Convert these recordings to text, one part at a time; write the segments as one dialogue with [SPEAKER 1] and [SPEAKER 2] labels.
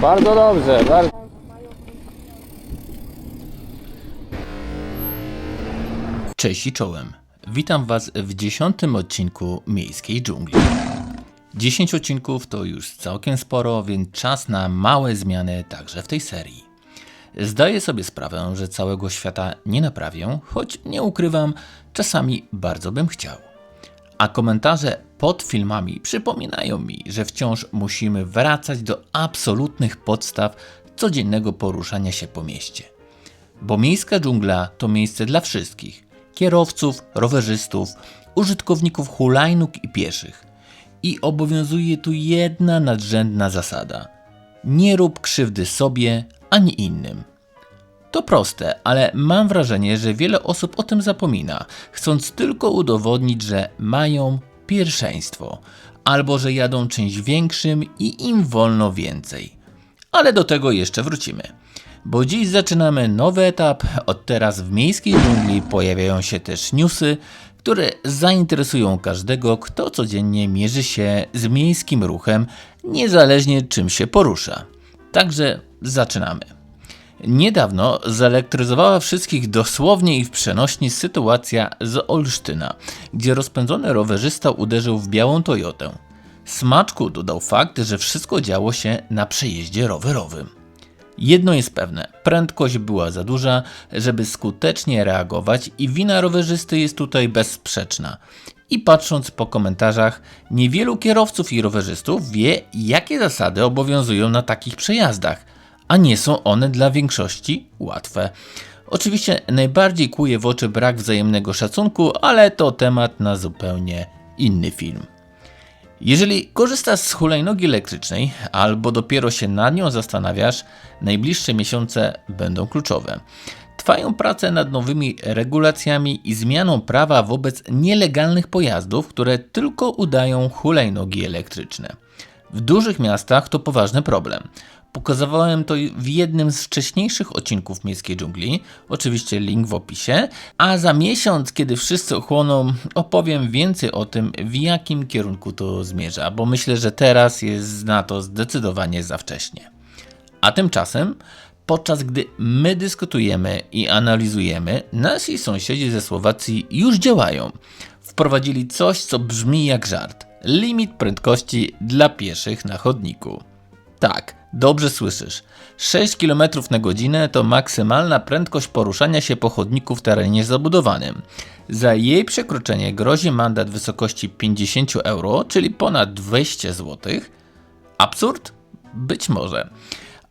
[SPEAKER 1] Bardzo dobrze, bardzo.
[SPEAKER 2] Cześć i czołem. Witam Was w dziesiątym odcinku Miejskiej Dżungli. 10 odcinków to już całkiem sporo, więc czas na małe zmiany także w tej serii. Zdaję sobie sprawę, że całego świata nie naprawię, choć nie ukrywam, czasami bardzo bym chciał. A komentarze pod filmami przypominają mi, że wciąż musimy wracać do absolutnych podstaw codziennego poruszania się po mieście. Bo miejska dżungla to miejsce dla wszystkich kierowców, rowerzystów, użytkowników hulajnóg i pieszych. I obowiązuje tu jedna nadrzędna zasada: nie rób krzywdy sobie ani innym. To proste, ale mam wrażenie, że wiele osób o tym zapomina, chcąc tylko udowodnić, że mają pierwszeństwo, albo że jadą czymś większym i im wolno więcej. Ale do tego jeszcze wrócimy. Bo dziś zaczynamy nowy etap. Od teraz w miejskiej dżungli pojawiają się też newsy, które zainteresują każdego, kto codziennie mierzy się z miejskim ruchem, niezależnie czym się porusza. Także zaczynamy. Niedawno zelektryzowała wszystkich dosłownie i w przenośni sytuacja z Olsztyna, gdzie rozpędzony rowerzysta uderzył w białą Toyotę. Smaczku dodał fakt, że wszystko działo się na przejeździe rowerowym. Jedno jest pewne, prędkość była za duża, żeby skutecznie reagować i wina rowerzysty jest tutaj bezsprzeczna. I patrząc po komentarzach, niewielu kierowców i rowerzystów wie, jakie zasady obowiązują na takich przejazdach, a nie są one dla większości łatwe. Oczywiście najbardziej kłuje w oczy brak wzajemnego szacunku, ale to temat na zupełnie inny film. Jeżeli korzystasz z hulajnogi elektrycznej albo dopiero się nad nią zastanawiasz, najbliższe miesiące będą kluczowe. Trwają prace nad nowymi regulacjami i zmianą prawa wobec nielegalnych pojazdów, które tylko udają hulajnogi elektryczne. W dużych miastach to poważny problem. Pokazywałem to w jednym z wcześniejszych odcinków Miejskiej Dżungli, oczywiście link w opisie, a za miesiąc, kiedy wszyscy ochłoną, opowiem więcej o tym, w jakim kierunku to zmierza, bo myślę, że teraz jest na to zdecydowanie za wcześnie. A tymczasem, podczas gdy my dyskutujemy i analizujemy, nasi sąsiedzi ze Słowacji już działają. Wprowadzili coś, co brzmi jak żart. Limit prędkości dla pieszych na chodniku. Tak, dobrze słyszysz. 6 km na godzinę to maksymalna prędkość poruszania się po chodniku w terenie zabudowanym. Za jej przekroczenie grozi mandat w wysokości 50 euro, czyli ponad 200 zł. Absurd? Być może.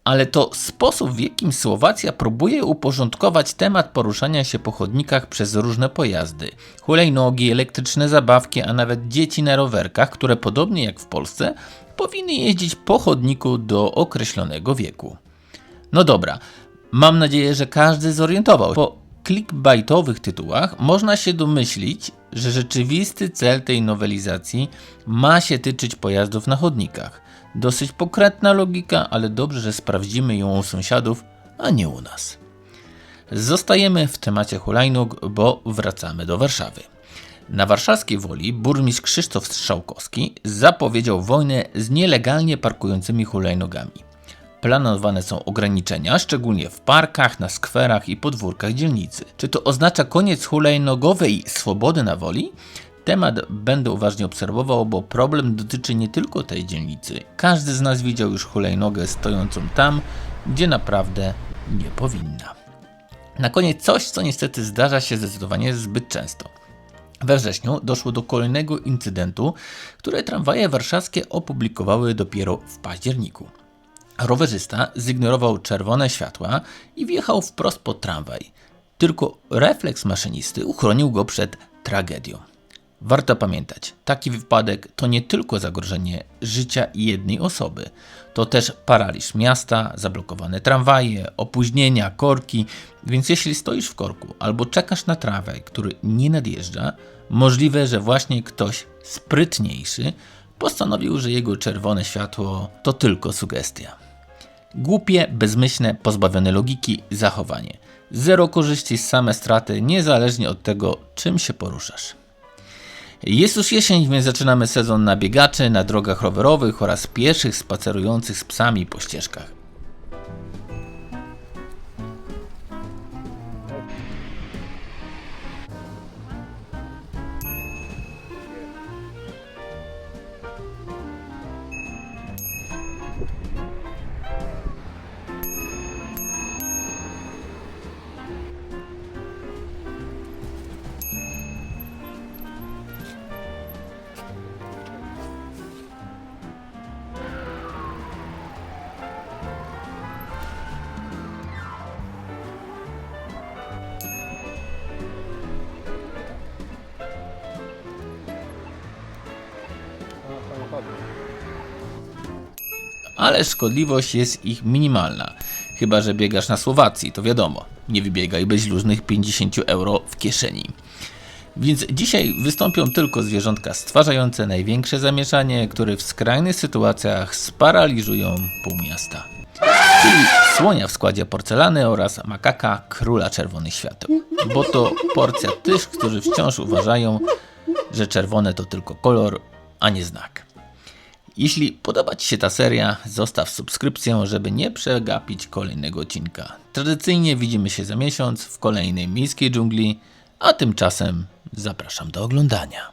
[SPEAKER 2] Ale to sposób, w jakim Słowacja próbuje uporządkować temat poruszania się po chodnikach przez różne pojazdy. Hulajnogi, elektryczne zabawki, a nawet dzieci na rowerkach, które podobnie jak w Polsce powinny jeździć po chodniku do określonego wieku. No dobra, mam nadzieję, że każdy zorientował. Po clickbaitowych tytułach można się domyślić, że rzeczywisty cel tej nowelizacji ma się tyczyć pojazdów na chodnikach. Dosyć pokrętna logika, ale dobrze, że sprawdzimy ją u sąsiadów, a nie u nas. Zostajemy w temacie hulajnóg, bo wracamy do Warszawy. Na warszawskiej woli burmistrz Krzysztof Strzałkowski zapowiedział wojnę z nielegalnie parkującymi hulajnogami. Planowane są ograniczenia, szczególnie w parkach, na skwerach i podwórkach dzielnicy. Czy to oznacza koniec hulajnogowej swobody na woli? Temat będę uważnie obserwował, bo problem dotyczy nie tylko tej dzielnicy. Każdy z nas widział już hulajnogę stojącą tam, gdzie naprawdę nie powinna. Na koniec coś, co niestety zdarza się zdecydowanie zbyt często. We wrześniu doszło do kolejnego incydentu, które tramwaje warszawskie opublikowały dopiero w październiku. Rowerzysta zignorował czerwone światła i wjechał wprost pod tramwaj. Tylko refleks maszynisty uchronił go przed tragedią. Warto pamiętać, taki wypadek to nie tylko zagrożenie życia jednej osoby, to też paraliż miasta, zablokowane tramwaje, opóźnienia, korki, więc jeśli stoisz w korku albo czekasz na tramwaj, który nie nadjeżdża, możliwe, że właśnie ktoś sprytniejszy postanowił, że jego czerwone światło to tylko sugestia. Głupie, bezmyślne, pozbawione logiki zachowanie. Zero korzyści, same straty, niezależnie od tego, czym się poruszasz. Jest już jesień, więc zaczynamy sezon na biegaczy, na drogach rowerowych oraz pieszych spacerujących z psami po ścieżkach. Ale szkodliwość jest ich minimalna. Chyba, że biegasz na Słowacji, to wiadomo, nie wybiegaj bez luźnych 50 euro w kieszeni. Więc dzisiaj wystąpią tylko zwierzątka stwarzające największe zamieszanie, które w skrajnych sytuacjach sparaliżują pół miasta. Czyli słonia w składzie porcelany oraz makaka króla czerwonych świateł. Bo to porcja tych, którzy wciąż uważają, że czerwone to tylko kolor, a nie znak. Jeśli podoba Ci się ta seria, zostaw subskrypcję, żeby nie przegapić kolejnego odcinka. Tradycyjnie widzimy się za miesiąc w kolejnej miejskiej dżungli, a tymczasem zapraszam do oglądania.